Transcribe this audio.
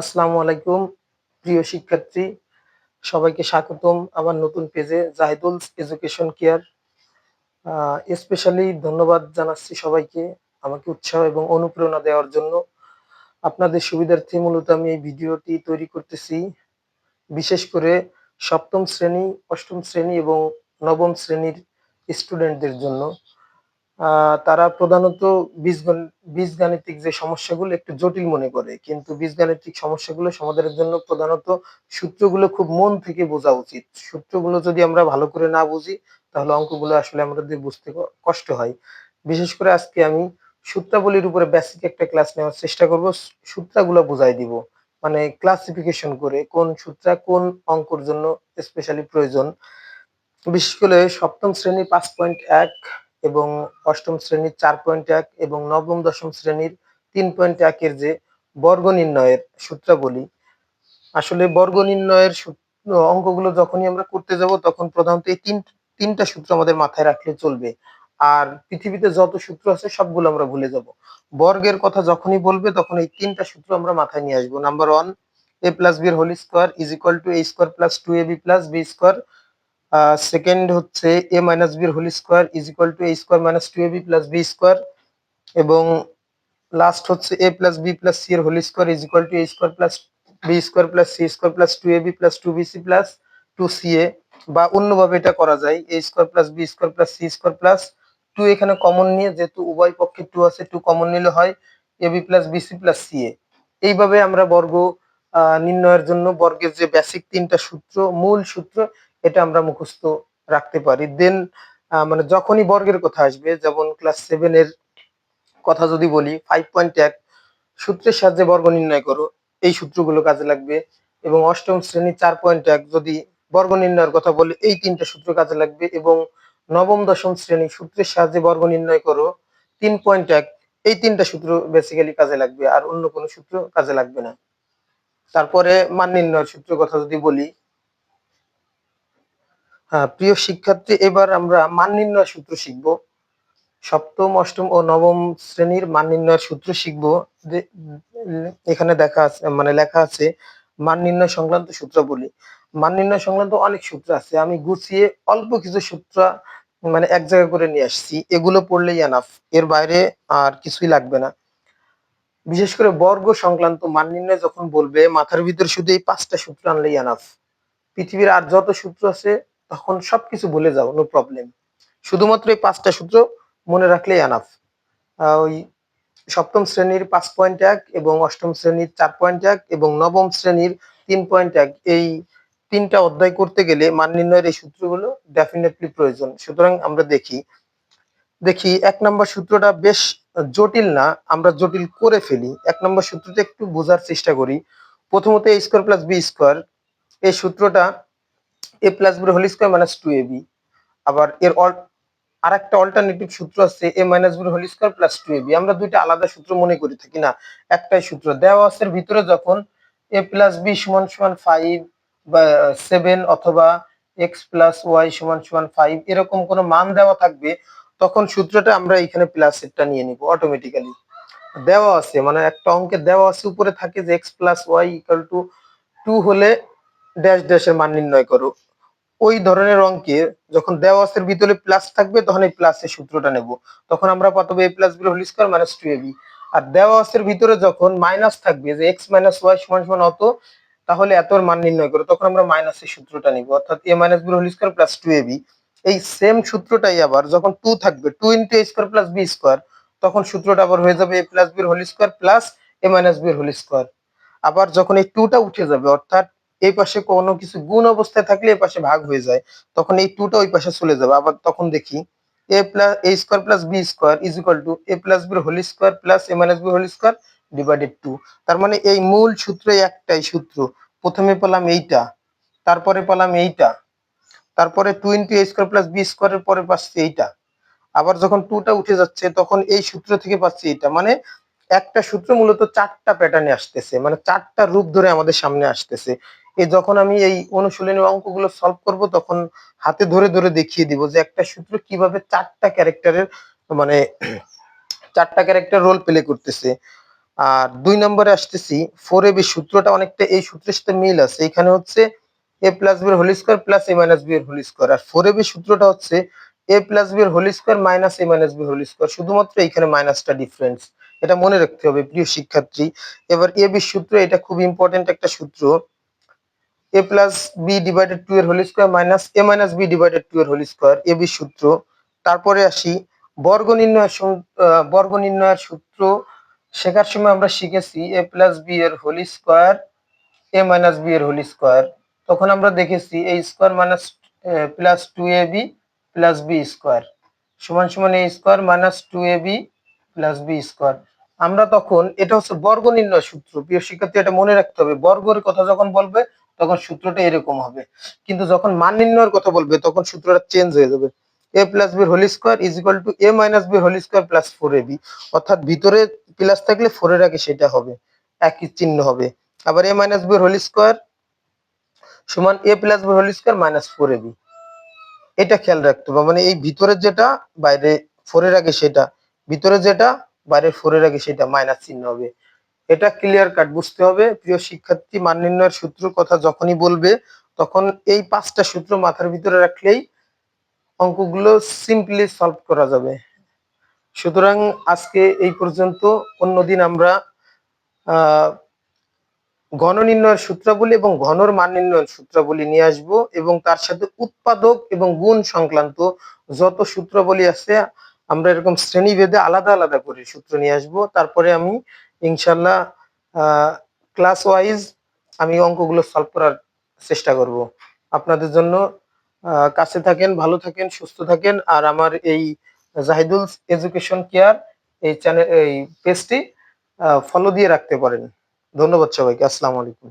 আসসালামু আলাইকুম, প্রিয় শিক্ষার্থী। সবাইকে স্বাগতম আমার নতুন পেজে জাহিদুল এডুকেশন কেয়ার স্পেশালি ধন্যবাদ জানাচ্ছি সবাইকে আমাকে উৎসাহ এবং অনুপ্রেরণা দেওয়ার জন্য। আপনাদের সুবিধার্থে মূলত আমি এই ভিডিওটি তৈরি করতেছি। বিশেষ করে সপ্তম শ্রেণি, অষ্টম শ্রেণি এবং নবম শ্রেণির স্টুডেন্টদের জন্য। তারা প্রধানত বীজগণ বীজগাণিতিক যে সমস্যাগুলো একটু জটিল মনে করে, কিন্তু বীজগাণিতিক সমস্যাগুলো সমাধানের জন্য প্রধানত সূত্রগুলো খুব মন থেকে বোঝা উচিত। সূত্রগুলো যদি আমরা ভালো করে না বুঝি, তাহলে অঙ্কগুলো আসলে আমাদের বুঝতে কষ্ট হয়। বিশেষ করে আজকে আমি সূত্রাবলীর উপরে বেসিক একটা ক্লাস নেওয়ার চেষ্টা করব। সূত্রাগুলো বোঝাই দিব। মানে ক্লাসিফিকেশন করে কোন সূত্রা কোন অঙ্কর জন্য স্পেশালি প্রয়োজন। বিশেষ করে সপ্তম শ্রেণি পাঁচ পয়েন্ট এক এবং অষ্টম শ্রেণির চার পয়েন্ট এক এবং নবম, দশম শ্রেণির তিন পয়েন্ট একের যে বর্গ নির্ণয়ের সূত্রাবলী, আসলে বর্গ নির্ণয়ের অঙ্কগুলো যখনই আমরা করতে যাব তখন প্রধানত এই তিন, তিনটা সূত্র আমাদের মাথায় রাখলে চলবে। আর পৃথিবীতে যত সূত্র আছে সবগুলো আমরা ভুলে যাব। বর্গের কথা যখনই বলবে তখন এই তিনটা সূত্র আমরা মাথায় নিয়ে আসব। Number one A plus B whole square is equal to A square plus two A B plus B square second হচ্ছে A minus B whole square is equal to A square minus two A B plus B square এবং last হচ্ছে A plus B plus C এর whole square is equal to A square plus B square plus C square plus two A B plus two B C plus two C A বা অন্যভাবে এটা করা যায় A square plus B square plus C square plus two এখানে common নিয়ে যেহেতু উভয় পক্ষে টু আছে টু কমন নিলে হয় A B plus B C plus C A এইভাবে আমরা বর্গ নির্ণয়ের জন্য বর্গের যে বেসিক তিনটা সূত্র, মূল সূত্র এটা আমরা মুখস্থ রাখতে পারি। দেন মানে যখনই বর্গের কথা আসবে, যেমন ক্লাস সেভেন এর কথা যদি বলি ফাইভ পয়েন্ট এক, সূত্রের সাহায্যে বর্গ নির্ণয় করো, এই সূত্রগুলো কাজে লাগবে। এবং অষ্টম শ্রেণি চার পয়েন্ট এক, যদি বর্গ নির্ণয়ের কথা বলি, এই তিনটা সূত্র কাজে লাগবে। এবং নবম, দশম শ্রেণি সূত্রের সাহায্যে বর্গ নির্ণয় করো, তিন পয়েন্ট এক, এই তিনটা সূত্র বেসিক্যালি কাজে লাগবে, আর অন্য কোনো সূত্র কাজে লাগবে না। তারপরে মান নির্ণয়ের সূত্র কথা যদি বলি প্রিয় শিক্ষার্থী, এবার আমরা মান নির্ণয় সূত্র শিখব। সপ্তম, অষ্টম ও নবম শ্রেণির মান নির্ণয়ের সূত্র শিখব। এখানে দেখা আছে মানে লেখা আছে মান নির্ণয় সংক্রান্ত সূত্র বলি মান নির্ণয় সংক্রান্ত অনেক সূত্র আছে, আমি গুছিয়ে অল্প কিছু সূত্র মানে এক জায়গা করে নিয়ে আসছি। এগুলো পড়লেই এনাফ এর বাইরে আর কিছুই লাগবে না। বিশেষ করে বর্গ সংক্রান্ত মান নির্ণয় যখন বলবে, মাথার ভিতরে শুধু এই পাঁচটা সূত্র আনলেই এনাফ পৃথিবীর আর যত সূত্র আছে তখন সবকিছু ভুলে যাও নো প্রবলেম শুধুমাত্র এই পাঁচটা সূত্র মনে রাখলেই এনাফ ওই সপ্তম শ্রেণির পাঁচ পয়েন্ট এক এবং অষ্টম শ্রেণির চার পয়েন্ট এক এবং নবম শ্রেণির তিন পয়েন্ট এক, এই তিনটা অধ্যায় করতে গেলে মান নির্ণয়ের এই সূত্রগুলো ডেফিনেটলি প্রয়োজন। সুতরাং আমরা দেখি দেখি এক নম্বর সূত্রটা বেশ জটিল না, আমরা জটিল করে ফেলি। এক নম্বর সূত্রটা একটু বোঝার চেষ্টা করি। প্রথমত A square plus B square এই সূত্রটা A plus B whole square minus two A B আবার এর আর একটা অল্টারনেটিভ সূত্র আছে A minus B whole square plus two A B আমরা দুইটা আলাদা সূত্র মনে করি, থাকি না? একটাই সূত্র। দেওয়া আছে ভিতরে যখন এ প্লাস বি সমান সমান ফাইভ বা সেভেন অথবা এক্স প্লাস ওয়াই সমান সমান ফাইভ এরকম কোনো মান দেওয়া থাকবে, তখন সূত্রটা আমরা এখানে প্লাস এরটা নিয়ে নিব অটোমেটিক্যালি দেওয়া আছে মানে একটা অঙ্কে দেওয়া আছে, উপরে থাকে যে X plus Y equal two two হলে ড্যাশ ড্যাশের মান নির্ণয় করো। ওই ধরনের অঙ্কে যখন দেওয়া আছে ভিতরে প্লাস থাকবে, তখন এই প্লাসের সূত্রটা নেব। তখন আমরা পাবো A plus B whole square minus two AB আর দেওয়া আছে ভিতরে যখন মাইনাস থাকবে, যে এক্স মাইনাস ওয়াই সমান সমান অত, তাহলে এত মান নির্ণয় করো, তখন আমরা মাইনাসের সূত্রটা নিব। অর্থাৎ A minus B whole square plus two AB এই সেম সূত্রটাই আবার যখন টু থাকবে two into A square plus B square তখন সূত্রটা আবার হয়ে যাবে এ প্লাস বির whole square plus A minus বির হোল স্কোয়ার আবার যখন এই টুটা উঠে যাবে, অর্থাৎ এই পাশে কোনো কিছু গুণ অবস্থায় থাকলে এই পাশে ভাগ হয়ে যায়। তখন এই টুটা ওই পাশে চলে যাবে। আবার তখন দেখি A plus A square plus B square is two A plus whole square plus A minus B whole square divided two তার মানে এই মূল সূত্র একটাই সূত্র। প্রথমে পেলাম এইটা, তারপরে পেলাম এইটা, তারপরে two into A square plus B স্কোয়ারের পরে পাচ্ছি এইটা। আবার যখন টুটা উঠে যাচ্ছে, তখন এই সূত্র থেকে পাচ্ছি এইটা। মানে একটা সূত্র মূলত চারটা প্যাটার্নে আসতেছে। মানে চারটা রূপ ধরে আমাদের সামনে আসতেছে। এই যখন আমি এই অনুশীলনী অঙ্কগুলো সলভ করব, তখন হাতে ধরে ধরে দেখিয়ে দিব যে একটা সূত্র কীভাবে চারটা ক্যারেক্টারের মানে চারটা ক্যারেক্টার রোল প্লে করতেছে। আর দুই নম্বরে আসতেছি ফোর এ বি সূত্রটা অনেকটা এই সূত্রের সাথে মিল আছে। এখানে হচ্ছে এ প্লাস বি এর whole square plus A minus B এর হোল স্কোয়ার আর ফোর এ বি সূত্রটা হচ্ছে এ প্লাস বি এর whole square minus A minus B whole square শুধুমাত্র এইখানে মাইনাসটা ডিফারেন্স এটা মনে রাখতে হবে, প্রিয় শিক্ষার্থী। এবার এ বি সূত্র, এটা খুব ইম্পর্টেন্ট একটা সূত্র। A plus B divided two এর whole square minus A minus B divided two এর হোল স্কোয়ার এ বি সূত্র। তারপরে আসি, বর্গ নির্ণয়ের বর্গ নির্ণয়ের সূত্র শেখার সময় আমরা শিখেছি এ প্লাস বি এর whole square A minus B এর হোল স্কোয়ার তখন আমরা দেখেছি A square minus plus two A B plus B square সমান সমান A square minus two A B plus B square আমরা তখন, এটা হচ্ছে বর্গ নির্ণয় সূত্র। প্রিয় শিক্ষার্থী, এটা মনে রাখতে হবে। বর্গের কথা যখন বলবে তখন সূত্রটা এরকম হবে। কিন্তু যখন মান নির্ণয়ের কথা বলবে, তখন সূত্রটা চেঞ্জ হয়ে যাবে। A plus B whole square is equal to A minus B whole square plus four A B অর্থাৎ ভিতরে প্লাস থাকলে ফোরের আগে সেটা হবে। একই চিহ্ন হবে। আবার A minus B whole square সমান A plus B whole square minus four A B এটা খেয়াল রাখতে হবে। মানে এই ভিতরের যেটা, বাইরে ফোরের আগে সেটা। ভিতরে যেটা বাইরে ফোরের আগে সেটা। মাইনাস চিহ্ন হবে। এটা ক্লিয়ার কাট বুঝতে হবে। প্রিয় শিক্ষার্থী, মান নির্ণয়ের সূত্র কথা যখনই বলবে, তখন এই পাঁচটা সূত্র মাথার ভিতরে রাখলেই অঙ্কগুলো সিম্পলি সলভ করা যাবে। সুতরাং আজকে এই পর্যন্ত, অন্যদিন আমরা ঘন নির্ণয়ের সূত্রাবলী এবং ঘনর মান নির্ণয়ের সূত্রাবলী নিয়ে আসব এবং তার সাথে উৎপাদক এবং গুণ সংক্রান্ত যত সূত্রাবলী আছে, আমরা এরকম শ্রেণীভেদে আলাদা আলাদা করে সূত্র নিয়ে আসব। তারপরে আমি ইনশাল্লাহ ক্লাস ওয়াইজ আমি অঙ্কগুলো সলভ করার চেষ্টা করব। আপনাদের জন্য কাছে থাকেন, ভালো থাকেন, সুস্থ থাকেন। আর আমার এই জাহিদুল এডুকেশন কেয়ার এই চ্যানেল এই পেজটি ফলো দিয়ে রাখতে পারেন। ধন্যবাদ সবাইকে, আসসালামু আলাইকুম।